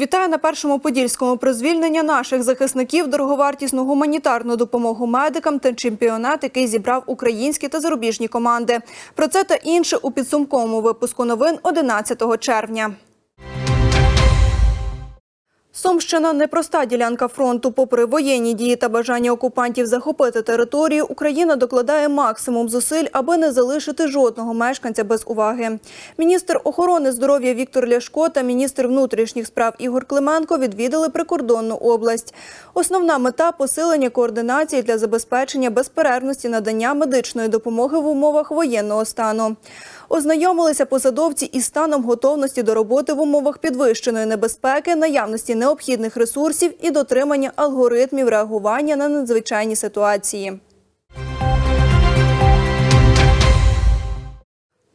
Вітаю на першому подільському про звільнення наших захисників, дороговартісну гуманітарну допомогу медикам та чемпіонат, який зібрав українські та зарубіжні команди. Про це та інше у підсумковому випуску новин 11 червня. Сумщина непроста ділянка фронту. Попри воєнні дії та бажання окупантів захопити територію, Україна докладає максимум зусиль, аби не залишити жодного мешканця без уваги. Міністр охорони здоров'я Віктор Ляшко та міністр внутрішніх справ Ігор Клименко відвідали прикордонну область. Основна мета посилення координації для забезпечення безперервності надання медичної допомоги в умовах воєнного стану. Ознайомилися посадовці із станом готовності до роботи в умовах підвищеної небезпеки, наявності необхідних ресурсів і дотримання алгоритмів реагування на надзвичайні ситуації.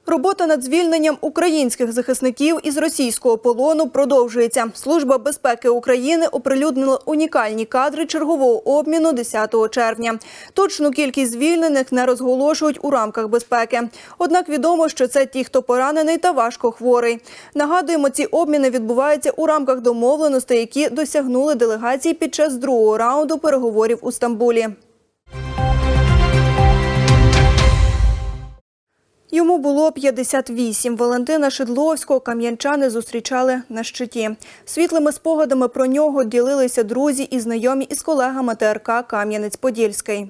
Робота над звільненням українських захисників із російського полону продовжується. Служба безпеки України оприлюднила унікальні кадри чергового обміну 10 червня. Точну кількість звільнених не розголошують у рамках безпеки. Однак відомо, що це ті, хто поранений та важко хворий. Нагадуємо, ці обміни відбуваються у рамках домовленостей, які досягнули делегації під час другого раунду переговорів у Стамбулі. Йому було 58. Валентина Шидловського кам'янчани зустрічали на щиті. Світлими спогадами про нього ділилися друзі і знайомі із колегами ТРК Кам'янець-Подільський.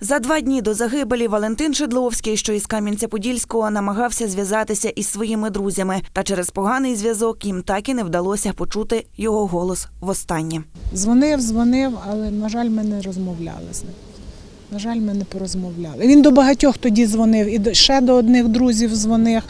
За два дні до загибелі Валентин Шедловський, що із Кам'янця-Подільського, намагався зв'язатися із своїми друзями. Та через поганий зв'язок їм так і не вдалося почути його голос востаннє. Дзвонив, дзвонив, але, на жаль, ми не розмовляли з ним. На жаль, ми не порозмовляли. Він до багатьох тоді дзвонив, і до- ще до одних друзів дзвонив.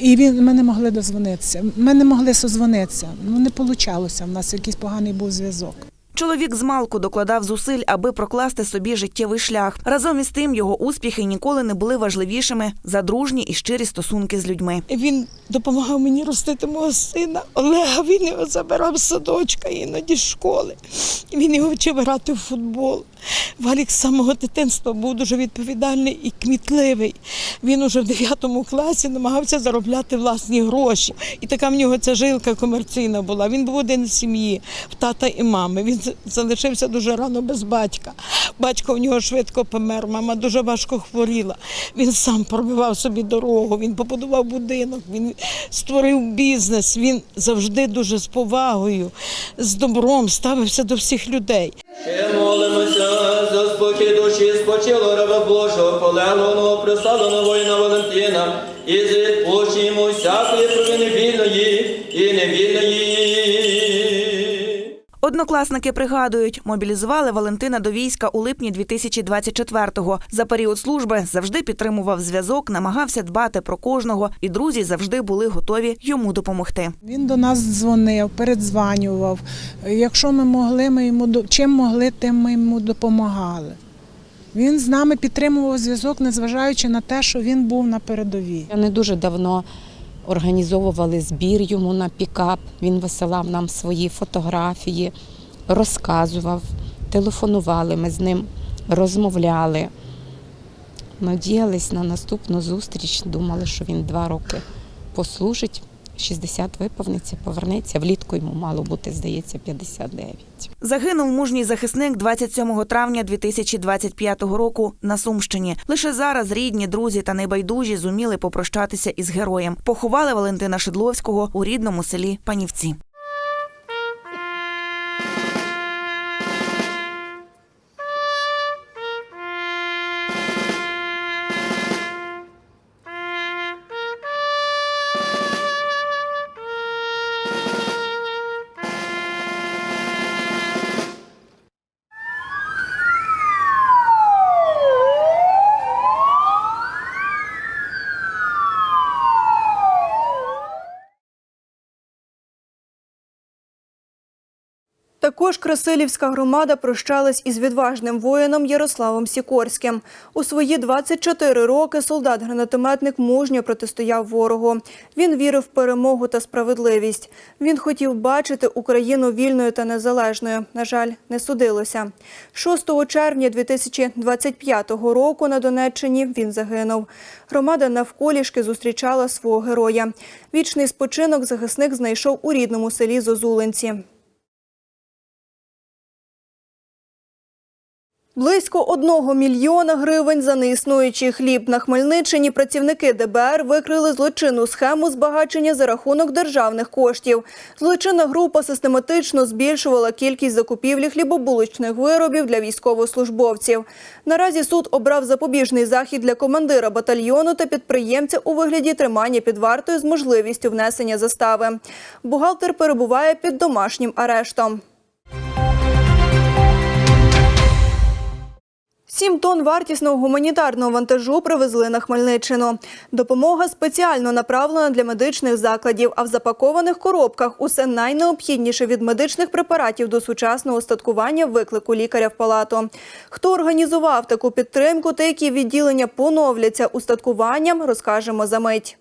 І він, ми не могли дозвонитися. Ми не могли созвонитися. Ну, не вийшло. У нас якийсь поганий був зв'язок. Чоловік змалку докладав зусиль, аби прокласти собі життєвий шлях. Разом із тим його успіхи ніколи не були важливішими за дружні і щирі стосунки з людьми. Він допомагав мені ростити мого сина Олега. Він його забирав з садочка іноді з школи. Він його вчив грати в футбол. Валік з самого дитинства був дуже відповідальний і кмітливий. Він уже в 9 класі намагався заробляти власні гроші. І така в нього ця жилка комерційна була. Він був один з сім'ї, в тата і мами. Він залишився дуже рано без батька. Батько в нього швидко помер, мама дуже важко хворіла. Він сам пробивав собі дорогу, він побудував будинок, він створив бізнес. Він завжди дуже з повагою, з добром ставився до всіх людей. Спочило раба Божого, полеглого присаленого воїна Валентина, і з відпущення всякої провини вільної і невільної. Однокласники пригадують, мобілізували Валентина до війська у липні 2024-го. За період служби завжди підтримував зв'язок, намагався дбати про кожного, і друзі завжди були готові йому допомогти. Він до нас дзвонив, передзванював. Якщо ми могли, ми йому до- чим могли, тим ми йому допомагали. Він з нами підтримував зв'язок, незважаючи на те, що він був на передовій. Не дуже давно організовували збір йому на пікап. Він висилав нам свої фотографії, розказував, телефонували. Ми з ним розмовляли. Надіялись на наступну зустріч. Думали, що він два роки послужить. 60 виповниться, повернеться. Влітку йому мало бути, здається, 59. Загинув мужній захисник 27 травня 2025 року на Сумщині. Лише зараз рідні, друзі та небайдужі зуміли попрощатися із героєм. Поховали Валентина Шедловського у рідному селі Панівці. Також Красилівська громада прощалась із відважним воїном Ярославом Сікорським. У свої 24 роки солдат-гранатометник мужньо протистояв ворогу. Він вірив в перемогу та справедливість. Він хотів бачити Україну вільною та незалежною. На жаль, не судилося. 6 червня 2025 року на Донеччині він загинув. Громада навколішки зустрічала свого героя. Вічний спочинок захисник знайшов у рідному селі Зозулинці. Близько одного мільйона гривень за неіснуючий хліб на Хмельниччині працівники ДБР викрили злочинну схему збагачення за рахунок державних коштів. Злочинна група систематично збільшувала кількість закупівлі хлібобулочних виробів для військовослужбовців. Наразі суд обрав запобіжний захід для командира батальйону та підприємця у вигляді тримання під вартою з можливістю внесення застави. Бухгалтер перебуває під домашнім арештом. Сім тонн вартісного гуманітарного вантажу привезли на Хмельниччину. Допомога спеціально направлена для медичних закладів, а в запакованих коробках усе найнеобхідніше від медичних препаратів до сучасного устаткування виклику лікаря в палату. Хто організував таку підтримку та які відділення поновляться устаткуванням, розкажемо за мить.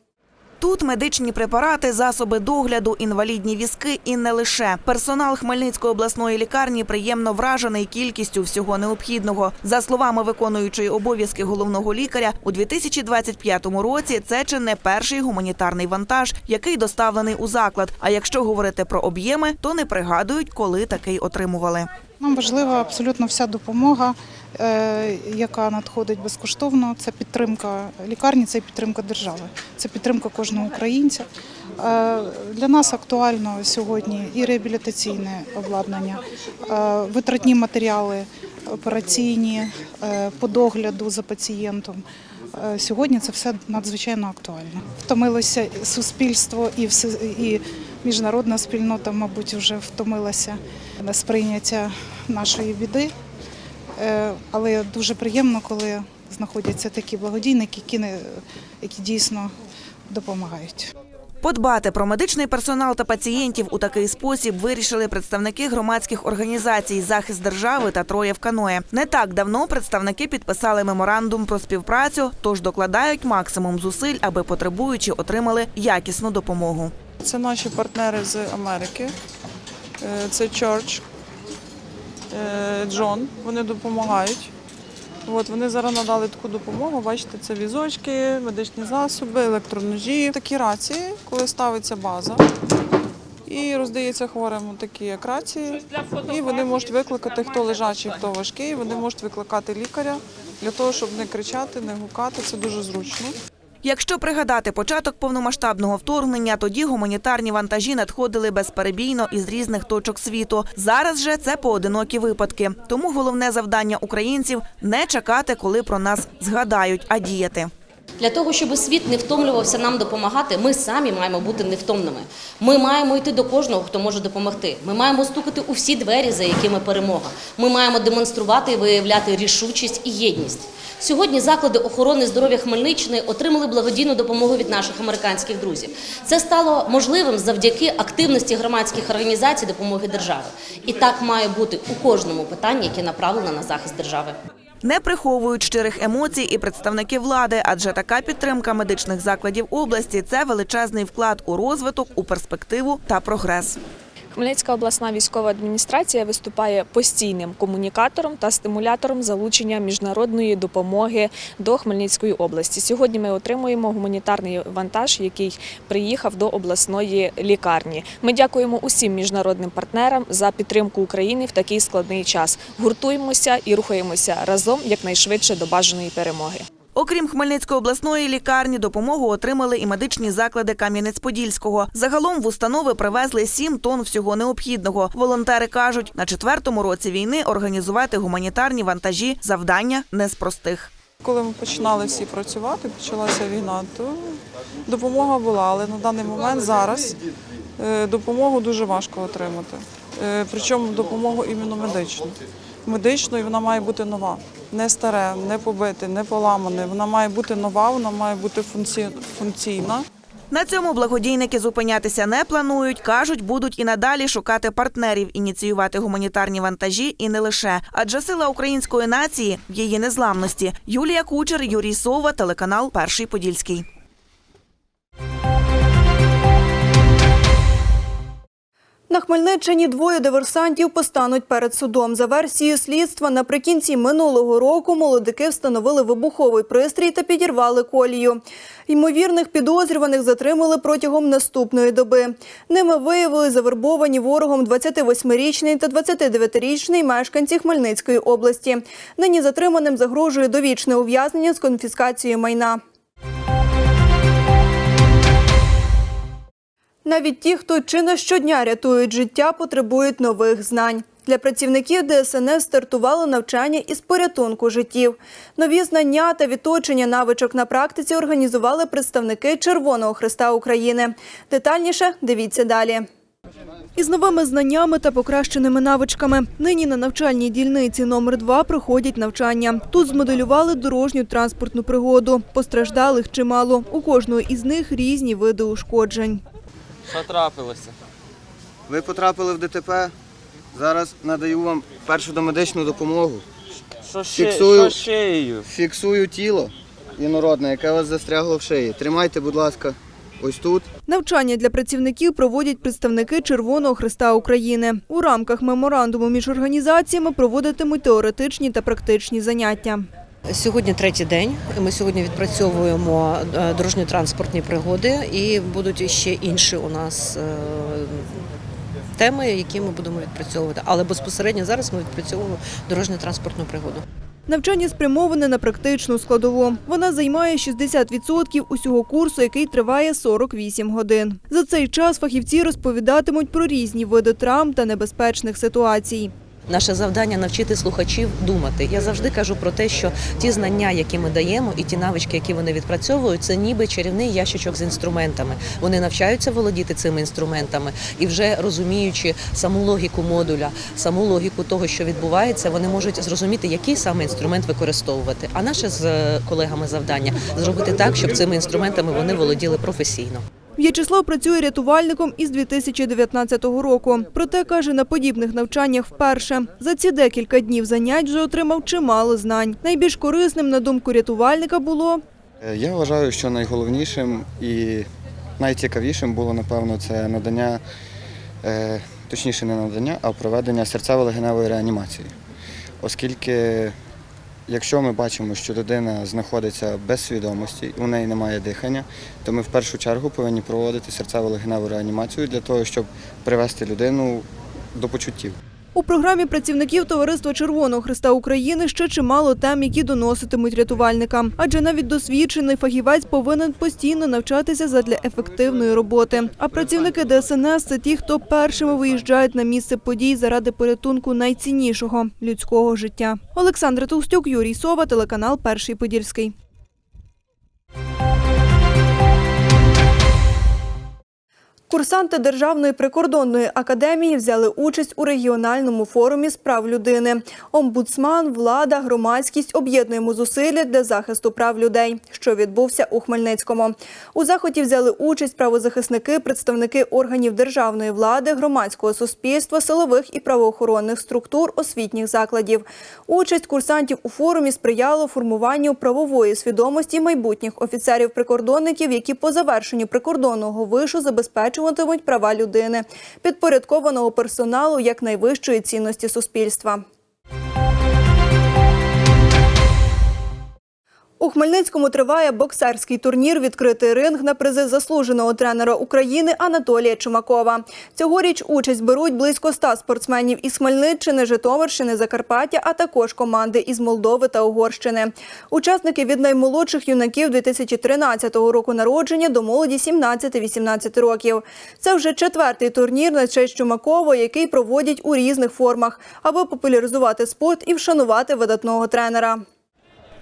Тут медичні препарати, засоби догляду, інвалідні візки і не лише. Персонал Хмельницької обласної лікарні приємно вражений кількістю всього необхідного. За словами виконуючої обов'язки головного лікаря, у 2025 році це чи не перший гуманітарний вантаж, який доставлений у заклад. А якщо говорити про об'єми, то не пригадують, коли такий отримували. Нам важлива абсолютно вся допомога, е, яка надходить безкоштовно. Це підтримка лікарні, це підтримка держави, це підтримка кожного українця. Е, Для нас актуально сьогодні і реабілітаційне обладнання, е, витратні матеріали операційні по догляду за пацієнтом. Сьогодні це все надзвичайно актуально. Втомилося суспільство і все і міжнародна спільнота, мабуть, вже втомилася на сприйняття нашої біди. Е, Але дуже приємно, коли знаходяться такі благодійники, які, не- які дійсно допомагають. Подбати про медичний персонал та пацієнтів у такий спосіб вирішили представники громадських організацій Захист держави та Троє в каное. Не так давно представники підписали меморандум про співпрацю, тож докладають максимум зусиль, аби потребуючі отримали якісну допомогу. Це наші партнери з Америки. Е, Це Church, е, Джон. Вони допомагають. От, вони зараз надали таку допомогу. Бачите, це візочки, медичні засоби, електроножі. Такі рації, коли ставиться база. І роздається хворим такі як рації. І вони можуть викликати, хто лежачий, хто важкий. Вони можуть викликати лікаря для того, щоб не кричати, не гукати. Це дуже зручно. Якщо пригадати початок повномасштабного вторгнення, тоді гуманітарні вантажі надходили безперебійно із різних точок світу. Зараз же це поодинокі випадки. Тому головне завдання українців не чекати, коли про нас згадають, а діяти. Для того, щоб світ не втомлювався нам допомагати, ми самі маємо бути невтомними. Ми маємо йти до кожного, хто може допомогти. Ми маємо стукати у всі двері, за якими перемога. Ми маємо демонструвати і виявляти рішучість і єдність. Сьогодні заклади охорони здоров'я Хмельниччини отримали благодійну допомогу від наших американських друзів. Це стало можливим завдяки активності громадських організацій допомоги держави. І так має бути у кожному питанні, яке направлено на захист держави. Не приховують щирих емоцій і представники влади, адже така підтримка медичних закладів області це величезний вклад у розвиток, у перспективу та прогрес. Хмельницька обласна військова адміністрація виступає постійним комунікатором та стимулятором залучення міжнародної допомоги до Хмельницької області. Сьогодні ми отримуємо гуманітарний вантаж, який приїхав до обласної лікарні. Ми дякуємо усім міжнародним партнерам за підтримку України в такий складний час. Гуртуємося і рухаємося разом якнайшвидше до бажаної перемоги. Окрім Хмельницької обласної лікарні, допомогу отримали і медичні заклади Кам'янець-Подільського. Загалом в установи привезли 7 тонн всього необхідного. Волонтери кажуть, на четвертому році війни організувати гуманітарні вантажі завдання не з простих. Коли ми починали всі працювати, почалася війна, то допомога була, але на даний момент зараз е, допомогу дуже важко отримати. Е, Причому допомогу іменно медичну. Медичну і вона має бути нова, не старе, не побите, не поламане. Вона має бути нова, вона має бути функці- функційна. На цьому благодійники зупинятися не планують. кажуть, будуть і надалі шукати партнерів, ініціювати гуманітарні вантажі і не лише. Адже сила української нації в її незламності. Юлія Кучер, Юрій Сова, телеканал Перший Подільський. На Хмельниччині двоє диверсантів постануть перед судом. За версією слідства, наприкінці минулого року молодики встановили вибуховий пристрій та підірвали колію. Ймовірних підозрюваних затримали протягом наступної доби. Ними виявили завербовані ворогом 28-річний та 29-річний мешканці Хмельницької області. Нині затриманим загрожує довічне ув'язнення з конфіскацією майна. Навіть ті, хто чи не щодня рятують життя, потребують нових знань. Для працівників ДСНС стартувало навчання із порятунку життів. Нові знання та відточення навичок на практиці організували представники Червоного Христа України. Детальніше дивіться далі. Із новими знаннями та покращеними навичками нині на навчальній дільниці номер 2 проходять навчання. Тут змоделювали дорожню транспортну пригоду. Постраждалих чимало. У кожного із них різні види ушкоджень. Що трапилося? Ви потрапили в ДТП. Зараз надаю вам першу домедичну допомогу. Що Фіксую. що шиєю? Фіксую тіло інородне, яке вас застрягло в шиї. Тримайте, будь ласка, ось тут. Навчання для працівників проводять представники Червоного Христа України. У рамках меморандуму між організаціями проводитимуть теоретичні та практичні заняття. Сьогодні третій день. Ми сьогодні відпрацьовуємо е, дорожньо-транспортні пригоди і будуть ще інші у нас е, теми, які ми будемо відпрацьовувати. Але безпосередньо зараз ми відпрацьовуємо дорожньо-транспортну пригоду. Навчання спрямоване на практичну складову. Вона займає 60% усього курсу, який триває 48 годин. За цей час фахівці розповідатимуть про різні види травм та небезпечних ситуацій. Наше завдання навчити слухачів думати. Я завжди кажу про те, що ті знання, які ми даємо, і ті навички, які вони відпрацьовують, це ніби чарівний ящичок з інструментами. Вони навчаються володіти цими інструментами і вже розуміючи саму логіку модуля, саму логіку того, що відбувається, вони можуть зрозуміти, який саме інструмент використовувати. А наше з е, колегами завдання зробити так, щоб цими інструментами вони володіли професійно. В'ячеслав працює рятувальником із 2019 року. Проте, каже, на подібних навчаннях вперше. За ці декілька днів занять вже отримав чимало знань. Найбільш корисним, на думку рятувальника, було Е, Я вважаю, що найголовнішим і найцікавішим було, напевно, це надання, е, точніше, не надання, а проведення серцево-легеневої реанімації. Оскільки, якщо ми бачимо, що людина знаходиться без свідомості, у неї немає дихання, то ми в першу чергу повинні проводити серцево-легеневу реанімацію для того, щоб привести людину до почуттів. У програмі працівників Товариства Червоного Христа України ще чимало тем, які доноситимуть рятувальникам. Адже навіть досвідчений фахівець повинен постійно навчатися задля ефективної роботи. А працівники ДСНС – це ті, хто першими виїжджають на місце подій заради порятунку найціннішого людського життя. Олександра Толстюк, Юрій Сова, телеканал Перший Подільський. Курсанти Державної прикордонної академії взяли участь у регіональному форумі з прав людини. Омбудсман, влада, громадськість об'єднуємо зусилля для захисту прав людей, що відбувся у Хмельницькому. У заході взяли участь правозахисники, представники органів державної влади, громадського суспільства, силових і правоохоронних структур, освітніх закладів. Участь курсантів у форумі сприяла формуванню правової свідомості майбутніх офіцерів-прикордонників, які по завершенню прикордонного вишу забезпечуватимуть права людини, підпорядкованого персоналу як найвищої цінності суспільства. У Хмельницькому триває боксерський турнір Відкритий ринг на призи заслуженого тренера України Анатолія Чумакова. Цьогоріч участь беруть близько ста спортсменів із Хмельниччини, Житомирщини, Закарпаття, а також команди із Молдови та Угорщини. Учасники від наймолодших юнаків 2013 року народження до молоді 17-18 років. Це вже четвертий турнір на честь Чумакова, який проводять у різних формах, аби популяризувати спорт і вшанувати видатного тренера.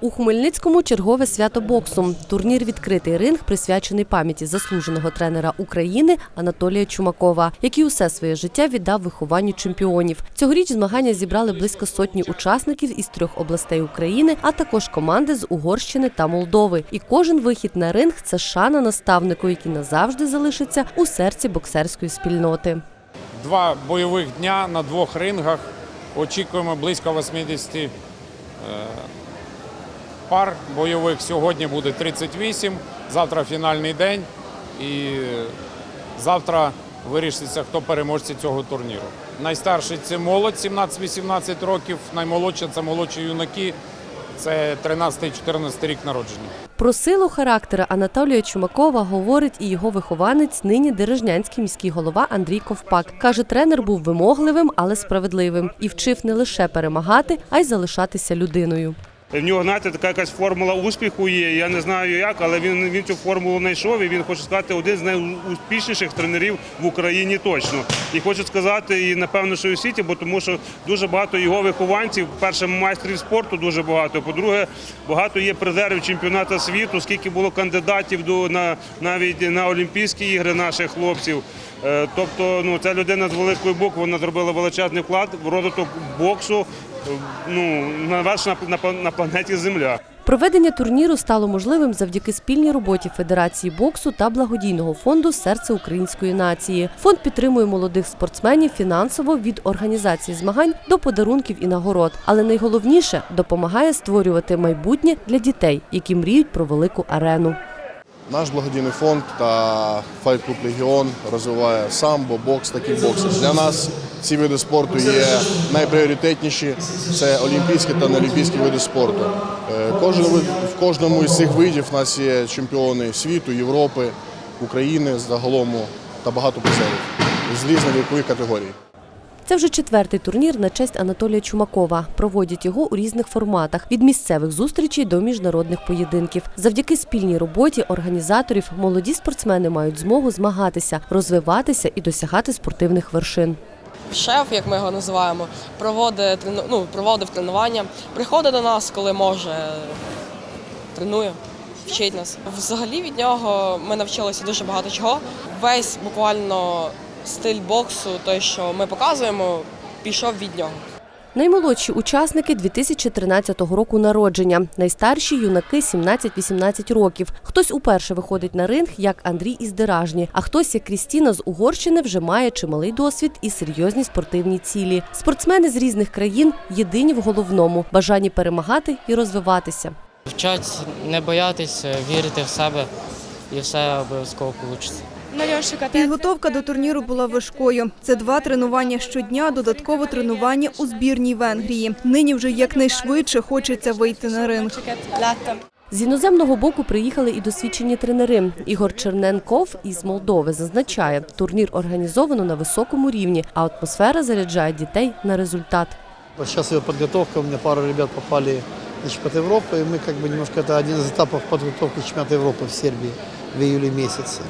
У Хмельницькому чергове свято боксу. Турнір відкритий ринг присвячений пам'яті заслуженого тренера України Анатолія Чумакова, який усе своє життя віддав вихованню чемпіонів. Цьогоріч змагання зібрали близько сотні учасників із трьох областей України, а також команди з Угорщини та Молдови. І кожен вихід на ринг це шана наставнику, який назавжди залишиться у серці боксерської спільноти. Два бойових дня на двох рингах. Очікуємо близько 80 е, пар бойових. Сьогодні буде 38, завтра фінальний день. І завтра вирішиться, хто переможці цього турніру. Найстарший це молодь 17-18 років, наймолодші це молодші юнаки, це 13-14 рік народження. Про силу характера Анатолія Чумакова говорить і його вихованець, нині Дережнянський міський голова Андрій Ковпак. Каже, тренер був вимогливим, але справедливим і вчив не лише перемагати, а й залишатися людиною. В нього, знаєте, така якась формула успіху є. Я не знаю як, але він, він цю формулу знайшов і він хоче сказати один з найуспішніших тренерів в Україні точно. І хочу сказати, і напевно, що і у світі, бо тому що дуже багато його вихованців, перше, майстрів спорту дуже багато. По-друге, багато є призерів чемпіонату світу, скільки було кандидатів до на навіть на Олімпійські ігри наших хлопців. Е, Тобто, ну ця людина з великої букви вона зробила величезний вклад в розвиток боксу. Ну на ваш на, на, на планеті Земля. Проведення турніру стало можливим завдяки спільній роботі Федерації боксу та благодійного фонду Серце української нації. Фонд підтримує молодих спортсменів фінансово від організації змагань до подарунків і нагород. Але найголовніше допомагає створювати майбутнє для дітей, які мріють про велику арену. Наш благодійний фонд та файт-клуб Легіон розвиває самбо, бокс та кікбоксинг. Для нас ці види спорту є найпріоритетніші. Це олімпійські та неолімпійські види спорту. Е, Кожен в кожному із цих видів у нас є чемпіони світу, Європи, України загалом та багато призерів з різних вікових категорій. Це вже четвертий турнір на честь Анатолія Чумакова. Проводять його у різних форматах від місцевих зустрічей до міжнародних поєдинків. Завдяки спільній роботі організаторів молоді спортсмени мають змогу змагатися, розвиватися і досягати спортивних вершин. Шеф, як ми його називаємо, проводить ну, проводив тренування, приходить до нас, коли може, тренує, вчить нас. Взагалі від нього ми навчилися дуже багато чого. Весь буквально стиль боксу, той, що ми показуємо, пішов від нього. Наймолодші учасники 2013 року народження, найстарші юнаки 17-18 років. Хтось уперше виходить на ринг, як Андрій із Деражні, а хтось, як Крістіна з Угорщини, вже має чималий досвід і серйозні спортивні цілі. Спортсмени з різних країн єдині в головному бажанні перемагати і розвиватися. Вчать не боятися, вірити в себе і все обов'язково вийде. Підготовка до турніру була важкою. Це два тренування щодня, додатково тренування у збірній Венгрії. Нині вже якнайшвидше хочеться вийти на ринг. З іноземного боку приїхали і досвідчені тренери. Ігор Черненков із Молдови зазначає, турнір організовано на високому рівні, а атмосфера заряджає дітей на результат. Вот сейчас идет подготовка, у меня пара ребят попали на чемпионат Европы, и мы как бы немножко, это один из этапов подготовки чемпионата Европы в Сербии в июле месяце.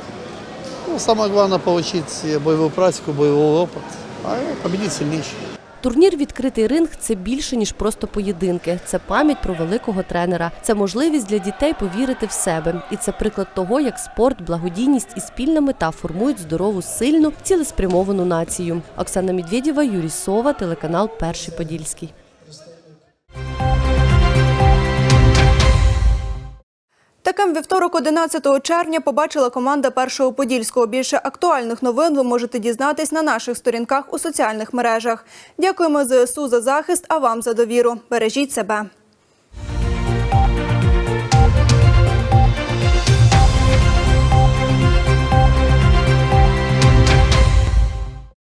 Ну, самое главное получить боевую практику, боевой опыт, а победить сильнейший. Турнір Відкритий ринг це більше ніж просто поєдинки. Це пам'ять про великого тренера. Це можливість для дітей повірити в себе. І це приклад того, як спорт, благодійність і спільна мета формують здорову, сильну, цілеспрямовану націю. Оксана Медведєва, Юрій Сова, телеканал Перший Подільський. Таким вівторок, 11 червня, побачила команда першого подільського. Більше актуальних новин ви можете дізнатись на наших сторінках у соціальних мережах. Дякуємо ЗСУ за захист, а вам за довіру. Бережіть себе.